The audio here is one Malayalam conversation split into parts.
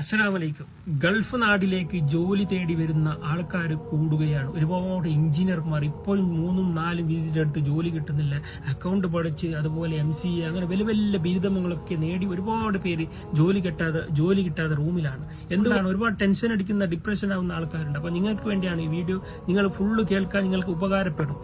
അസ്സലാമലൈക്കും. ഗൾഫ് നാടിലേക്ക് ജോലി തേടി വരുന്ന ആൾക്കാർ കൂടുകയാണ്. ഒരുപാട് എഞ്ചിനീയർമാർ ഇപ്പോൾ മൂന്നും നാലും വിസിറ്റ് എടുത്ത് ജോലി കിട്ടുന്നില്ല. അക്കൗണ്ട് പഠിച്ച് അതുപോലെ എം സി എ അങ്ങനെ വലിയ വലിയ ബിരുദങ്ങളൊക്കെ നേടി ഒരുപാട് പേര് ജോലി കിട്ടാതെ ജോലി കിട്ടാതെ റൂമിലാണ്. എന്തുകൊണ്ടാണ് ഒരുപാട് ടെൻഷൻ അടിക്കുന്ന ഡിപ്രഷൻ ആവുന്ന ആൾക്കാരുണ്ട്. അപ്പൊ നിങ്ങൾക്ക് വേണ്ടിയാണ് ഈ വീഡിയോ. നിങ്ങൾ ഫുള്ള് കേൾക്കാൻ നിങ്ങൾക്ക് ഉപകാരപ്പെടും.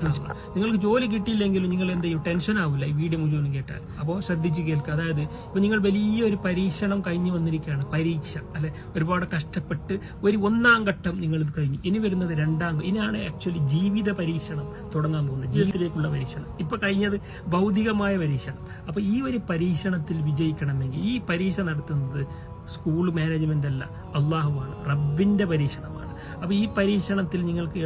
നിങ്ങൾക്ക് ജോലി കിട്ടിയില്ലെങ്കിലും നിങ്ങൾ എന്ത് ചെയ്യും? ടെൻഷൻ ആവില്ല ഈ വീഡിയോ മുഴുവൻ കേട്ടാൽ. അപ്പോൾ ശ്രദ്ധിച്ച് കേൾക്കുക. അതായത് ഇപ്പൊ നിങ്ങൾ വലിയൊരു പരീക്ഷണം കഴിഞ്ഞു വന്നിരിക്കുകയാണ്. പരീക്ഷ. അല്ലെ? ഒരുപാട് കഷ്ടപ്പെട്ട് ഒരു ഒന്നാം ഘട്ടം നിങ്ങൾ ഇത് കഴിഞ്ഞു. ഇനി വരുന്നത് രണ്ടാം ഇനിയാണ് ആക്ച്വലി ജീവിത പരീക്ഷണം തുടങ്ങാൻ പോകുന്നത്. ജീവിതത്തിലേക്കുള്ള പരീക്ഷണം. ഇപ്പൊ കഴിഞ്ഞത് ഭൗതികമായ പരീക്ഷണം. അപ്പൊ ഈ ഒരു പരീക്ഷണത്തിൽ വിജയിക്കണമെങ്കിൽ ഈ പരീക്ഷ നടത്തുന്നത് സ്കൂൾ മാനേജ്മെന്റ് അല്ല അള്ളാഹുവാണ് റബ്ബിന്റെ പരീക്ഷണമാണ്. അപ്പൊ ഈ പരീക്ഷണത്തിൽ നിങ്ങൾക്ക്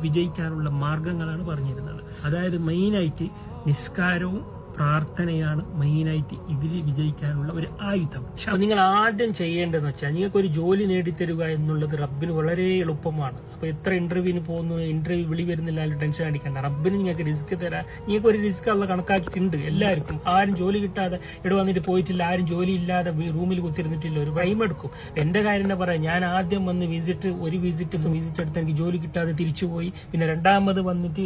വിജയിക്കാനുള്ള മാർഗങ്ങളാണ് പറഞ്ഞിരുന്നത്. അതായത് മെയിനായിട്ട് നിസ്കാരവും പ്രാർത്ഥനയാണ് മെയിനായിട്ട് ഇതിൽ വിജയിക്കാനുള്ള ഒരു ആയുധം. പക്ഷെ നിങ്ങൾ ആദ്യം ചെയ്യേണ്ടതെന്ന് വെച്ചാൽ നിങ്ങൾക്ക് ഒരു ജോലി നേടിത്തരുക എന്നുള്ളത് റബ്ബിന് വളരെ എളുപ്പമാണ്. അപ്പോൾ എത്ര ഇന്റർവ്യൂവിന് പോകുന്നു ഇന്റർവ്യൂ വിളി വരുന്നില്ല ടെൻഷൻ അടിക്കണ്ട. റബ്ബിന് നിങ്ങൾക്ക് റിസ്ക് തരാം നിങ്ങൾക്ക് ഒരു റിസ്ക് ഉള്ള കണക്കാക്കിയിട്ടുണ്ട് എല്ലാവർക്കും. ആരും ജോലി കിട്ടാതെ ഇവിടെ വന്നിട്ട് പോയിട്ടില്ല ആരും ജോലി ഇല്ലാതെ റൂമിൽ കുത്തിരുന്നിട്ടില്ല ഒരു ടൈം എടുക്കും. എന്റെ കാര്യം തന്നെ പറയാം ഞാൻ ആദ്യം വന്ന് വിസിറ്റ് ഒരു വിസിറ്റ് വിസിറ്റ് എടുത്ത് എനിക്ക് ജോലി കിട്ടാതെ തിരിച്ചുപോയി. പിന്നെ രണ്ടാമത് വന്നിട്ട്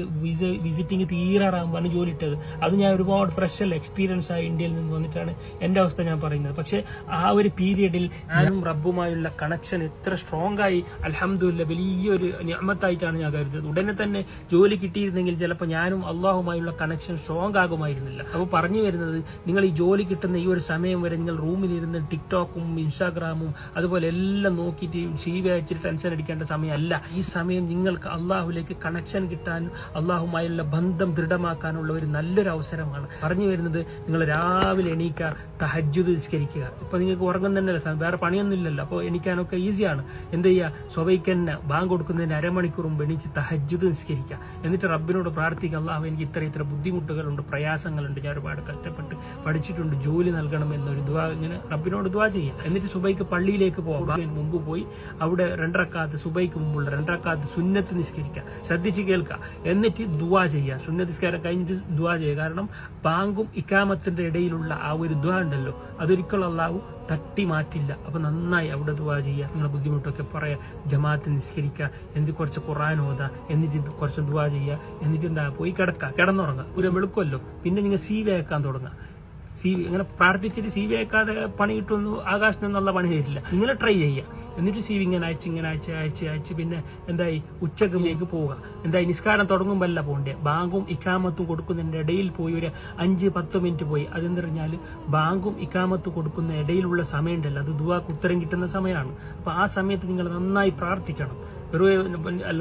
വിസിറ്റിംഗ് തീരാറാകുമ്പോൾ ജോലി ഇട്ടത്. അത് ഞാൻ ഒരുപാട് ഫ്രഷ് അല്ല എക്സ്പീരിയൻസ് ആയി ഇന്ത്യയിൽ നിന്ന് വന്നിട്ടാണ് എന്റെ അവസ്ഥ ഞാൻ പറയുന്നത്. പക്ഷെ ആ ഒരു പീരിയഡിൽ ഞാനും റബ്ബുമായുള്ള കണക്ഷൻ എത്ര സ്ട്രോങ് ആയി അലഹമില്ല വലിയൊരു ഞാമത്തായിട്ടാണ് ഞാൻ കരുതുന്നത്. ഉടനെ തന്നെ ജോലി കിട്ടിയിരുന്നെങ്കിൽ ചിലപ്പോൾ ഞാനും അള്ളാഹുമായുള്ള കണക്ഷൻ സ്ട്രോങ് ആകുമായിരുന്നില്ല. അപ്പോൾ പറഞ്ഞു വരുന്നത് നിങ്ങൾ ഈ ജോലി കിട്ടുന്ന ഈ ഒരു സമയം വരെ നിങ്ങൾ റൂമിലിരുന്ന് ടിക്ടോക്കും ഇൻസ്റ്റാഗ്രാമും അതുപോലെ എല്ലാം നോക്കിയിട്ട് സി അയച്ചിട്ട് ടെൻഷൻ അടിക്കേണ്ട സമയമല്ല. ഈ സമയം നിങ്ങൾക്ക് അള്ളാഹുലേക്ക് കണക്ഷൻ കിട്ടാനും അള്ളാഹുമായുള്ള ബന്ധം ദൃഢമാക്കാനുള്ള ഒരു നല്ലൊരു അവസരമാണ്. പറഞ്ഞു വരുന്നത് നിങ്ങൾ രാവിലെ എണീക്കുക തഹജ്ജുദ് നിസ്കരിക്കുക. ഇപ്പൊ നിങ്ങൾക്ക് ഉറങ്ങും തന്നെ അല്ല വേറെ പണിയൊന്നും ഇല്ലല്ലോ. അപ്പോൾ എണീക്കാനൊക്കെ ഈസിയാണ്. എന്ത് ചെയ്യുക സ്വഭയ്ക്ക് തന്നെ ബാങ്ക് കൊടുക്കുന്നതിന് അരമണിക്കൂർ മുമ്പ് എണീച്ച് തഹജ്ജുദ് നിസ്കരിക്കുക. എന്നിട്ട് റബ്ബിനോട് പ്രാർത്ഥിക്കുക അള്ളാഹു എനിക്ക് ഇത്ര ഇത്ര ബുദ്ധിമുട്ടുകളുണ്ട് പ്രയാസങ്ങളുണ്ട് ഞാൻ ഒരുപാട് കഷ്ടപ്പെട്ട് പഠിച്ചിട്ടുണ്ട് ജോലി നൽകണം എന്നൊരു ദുവാ ഇങ്ങനെ റബ്ബിനോട് ദുവാ ചെയ്യുക. എന്നിട്ട് സുബൈക്ക് പള്ളിയിലേക്ക് പോകാം മുമ്പ് പോയി അവിടെ രണ്ടരക്കാത്ത് സുബൈക്ക് മുമ്പുള്ള രണ്ടരക്കാത്ത് സുന്നത്ത് നിസ്കരിക്കുക. ശ്രദ്ധിച്ച് കേൾക്കുക. എന്നിട്ട് ദുവാ ചെയ്യുക. സുന്നത്ത് നിസ്കാരം കഴിഞ്ഞിട്ട് ദുവാ ചെയ്യുക. കാരണം ബാങ്കും ഇക്കാമത്തിന്റെ ഇടയിലുള്ള ആ ഒരു ദ്വാ ഉണ്ടല്ലോ. അതൊരിക്കലും അള്ളാഹു തട്ടി മാറ്റില്ല. അപ്പൊ നന്നായി അവിടെ ദുവാ ചെയ്യുക. നിങ്ങളെ ബുദ്ധിമുട്ടൊക്കെ പറയാ. ജമാഅത്ത് നിസ്കരിക്കുക. എന്നിട്ട് കുറച്ച് ഖുറാൻ ഓതാ. എന്നിട്ട് കുറച്ച് ദുവാ ചെയ്യുക. എന്നിട്ട് എന്താ? പോയി കിടക്കുക. കിടന്നുറങ്ങുക. ഒരു വെളുക്കുമല്ലോ പിന്നെ നിങ്ങൾ സി വേക്കാൻ തുടങ്ങുക. സി വി ഇങ്ങനെ പ്രാർത്ഥിച്ചിട്ട് സി വി അയക്കാതെ പണി കിട്ടുമെന്ന് ആകാശത്ത് നിന്നുള്ള പണി തരില്ല നിങ്ങൾ ട്രൈ ചെയ്യുക. എന്നിട്ട് സി വി ഇങ്ങനെ അയച്ച് ഇങ്ങനെ അയച്ച് അയച്ച് അയച്ച് പിന്നെ എന്തായി? ഉച്ചക്കിലേക്ക് പോവുക. എന്തായി? നിസ്കാരം തുടങ്ങുമ്പോൾ അല്ല പോകണ്ടേ ബാങ്കും ഇക്കാമത്തും കൊടുക്കുന്നതിന്റെ ഇടയിൽ പോയി ഒരു അഞ്ച് പത്ത് മിനിറ്റ് പോയി. അതെന്ന് പറഞ്ഞാൽ ബാങ്കും ഇക്കാമത്തും കൊടുക്കുന്ന ഇടയിലുള്ള സമയമുണ്ടല്ലോ. അത് ദുവാക്ക് ഉത്തരം കിട്ടുന്ന സമയമാണ്. അപ്പോൾ ആ സമയത്ത് നിങ്ങൾ നന്നായി പ്രാർത്ഥിക്കണം. വെറുതെ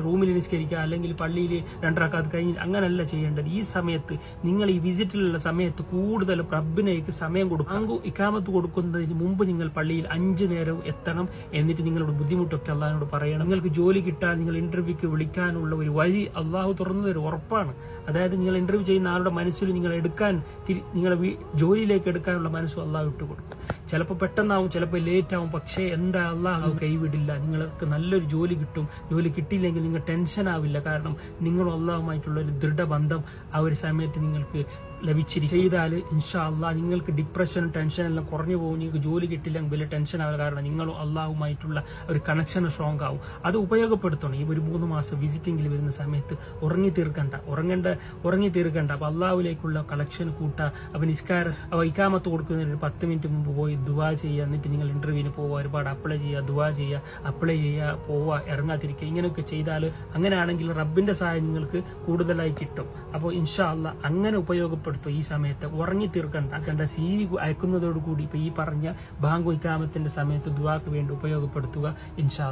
റൂമിൽ നിസ്കരിക്കുക അല്ലെങ്കിൽ പള്ളിയിൽ രണ്ടരക്കാത്ത് കഴിഞ്ഞ് അങ്ങനല്ല ചെയ്യേണ്ടത്. ഈ സമയത്ത് നിങ്ങൾ ഈ വിസിറ്റിലുള്ള സമയത്ത് കൂടുതൽ റബ്ബിനേക്ക് സമയം കൊടുക്കും. അങ്കു ഇക്കാമത്ത് കൊടുക്കുന്നതിന് മുമ്പ് നിങ്ങൾ പള്ളിയിൽ അഞ്ച് നേരം എത്തണം എന്നിട്ട് നിങ്ങളുടെ ബുദ്ധിമുട്ടൊക്കെ അള്ളാഹിനോട് പറയണം. നിങ്ങൾക്ക് ജോലി കിട്ടാൻ നിങ്ങൾ ഇന്റർവ്യൂക്ക് വിളിക്കാനുള്ള ഒരു വഴി അള്ളാഹു തുറന്നു തരും. ഉറപ്പാണ്. അതായത് നിങ്ങൾ ഇന്റർവ്യൂ ചെയ്യുന്ന ആളുടെ മനസ്സിൽ നിങ്ങൾ എടുക്കാൻ നിങ്ങളുടെ നിങ്ങളെ ജോലിയിലേക്ക് എടുക്കാനുള്ള മനസ്സും അള്ളാഹു ഇട്ട് കൊടുക്കും. ചിലപ്പോൾ പെട്ടെന്നാവും ചിലപ്പോൾ ലേറ്റ് ആവും പക്ഷേ എന്താ അള്ളാഹു കൈവിടില്ല. നിങ്ങൾക്ക് നല്ലൊരു ജോലി കിട്ടും. ജോലി കിട്ടിയില്ലെങ്കിൽ നിങ്ങൾ ടെൻഷൻ ആവില്ല കാരണം നിങ്ങൾ അള്ളാഹുമായിട്ടുള്ള ഒരു ദൃഢബന്ധം ആ ഒരു സമയത്ത് നിങ്ങൾക്ക് ലഭിച്ചിരിക്കും ചെയ്താൽ ഇൻഷാ അള്ളാഹ് നിങ്ങൾക്ക് ഡിപ്രഷൻ ടെൻഷൻ എല്ലാം കുറഞ്ഞു പോകും. നിങ്ങൾക്ക് ജോലി കിട്ടില്ലെങ്കിൽ വലിയ ടെൻഷൻ ആവുക കാരണം നിങ്ങളും അള്ളാഹുമായിട്ടുള്ള ഒരു കണക്ഷൻ സ്ട്രോങ് ആവും. അത് ഉപയോഗപ്പെടുത്തണം. ഈ ഒരു മൂന്ന് മാസം വിസിറ്റിംഗിൽ വരുന്ന സമയത്ത് ഉറങ്ങി തീർക്കണ്ട. ഉറങ്ങേണ്ട ഉറങ്ങി തീർക്കണ്ട. അപ്പോൾ അള്ളാഹുലേക്കുള്ള കളക്ഷൻ കൂട്ടുക അപ്പം നിസ്കാര അപ്പൊ ഇക്കാമത്ത് കൊടുക്കുന്നതിന് പത്ത് മിനിറ്റ് മുമ്പ് പോയി ദുവാ ചെയ്യുക. എന്നിട്ട് നിങ്ങൾ ഇന്റർവ്യൂവിന് പോവുക. ഒരുപാട് അപ്ലൈ ചെയ്യുക ദുവാ ചെയ്യുക അപ്ലൈ ചെയ്യുക പോവുക ഇറങ്ങാതിരിക്കുക. ഇങ്ങനെയൊക്കെ ചെയ്താൽ അങ്ങനെയാണെങ്കിൽ റബ്ബിന്റെ സഹായം നിങ്ങൾക്ക് കൂടുതലായി കിട്ടും. അപ്പോൾ ഇൻഷാ അല്ല അങ്ങനെ ഉപയോഗപ്പെടുത്തും ഈ സമയത്ത് ഉറങ്ങി തീർക്കണ്ട കണ്ട സി വി അയക്കുന്നതോടുകൂടി ഇപ്പം ഈ പറഞ്ഞ ബാങ്ക് ഇക്കാമത്തിന്റെ സമയത്ത് ദുവാക്ക് വേണ്ടി ഉപയോഗപ്പെടുത്തുക ഇൻഷാ